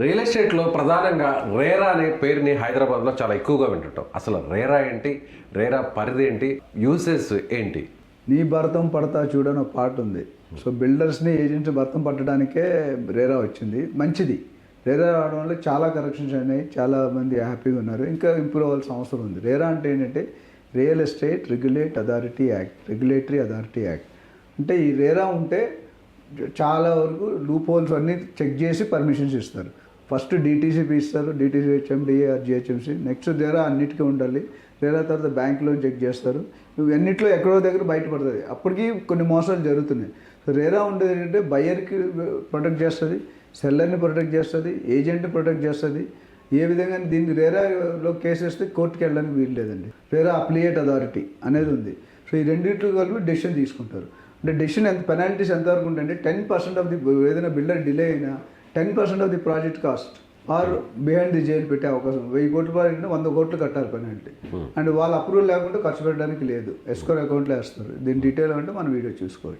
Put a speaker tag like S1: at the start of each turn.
S1: Real ఎస్టేట్లో ప్రధానంగా రేరా అనే పేరుని హైదరాబాద్లో చాలా ఎక్కువగా వింటుంటాం. అసలు రేరా ఏంటి? రేరా పరిధి ఏంటి? యూసెస్ ఏంటి?
S2: నీ భరతం పడతా చూడని ఒక పాట ఉంది. సో బిల్డర్స్ని ఏజెంట్స్ భర్తం పట్టడానికే రేరా వచ్చింది. మంచిది. రేరా రావడం వల్ల చాలా కరెక్షన్స్ అయినాయి. చాలా మంది హ్యాపీగా ఉన్నారు. ఇంకా ఇంప్రూవ్ అవ్వాల్సిన అవసరం ఉంది. రేరా అంటే ఏంటంటే real estate regulate authority act regulatory authority act. అంటే ఈ రేరా ఉంటే చాలా వరకు లూప్ హోల్స్ అన్నీ చెక్ చేసి పర్మిషన్స్ ఇస్తారు. ఫస్ట్ డిటీసీపీ ఇస్తారు DTC HMDA GHMC GHMC next జరా అన్నిటికీ ఉండాలి. లేదా తర్వాత బ్యాంకులో చెక్ చేస్తారు. ఇవన్నిట్లో ఎక్కడో దగ్గర బయటపడుతుంది. అప్పటికి కొన్ని మోసాలు జరుగుతున్నాయి. సో రేరా ఉండేది ఏంటంటే బయ్యర్కి ప్రొటెక్ట్ చేస్తుంది సెల్లర్ని ప్రొటెక్ట్ చేస్తుంది ఏజెంట్ని ప్రొటెక్ట్ చేస్తుంది. ఏ విధంగా దీన్ని రేరాలో కేసు వేస్తే కోర్టుకి వెళ్ళడానికి వీలు లేదండి. రేరా అప్లియేట్ అథారిటీ అనేది ఉంది. సో ఈ రెండింటి కలిపి డెసిషన్ తీసుకుంటారు. అంటే డెసిషన్ ఎంత పెనాల్టీస్ ఎంతవరకు ఉంటాయంటే టెన్ పర్సెంట్ ఆఫ్ ది ఏదైనా బిల్డర్ డిలే అయినా ten percent of the project cost or behind the jail పెట్టే అవకాశం. వెయ్యి కోట్ల ప్రాజెక్ట్ వంద కోట్లు కట్టాలి పెనాల్టీ అండ్ వాళ్ళ అప్రూవల్ లేకుండా ఖర్చు పెట్టడానికి లేదు. ఎస్కోర్ అకౌంట్లో వేస్తారు. దీని డీటెయిల్ అంటే మనం వీడియో చూసుకోవచ్చు.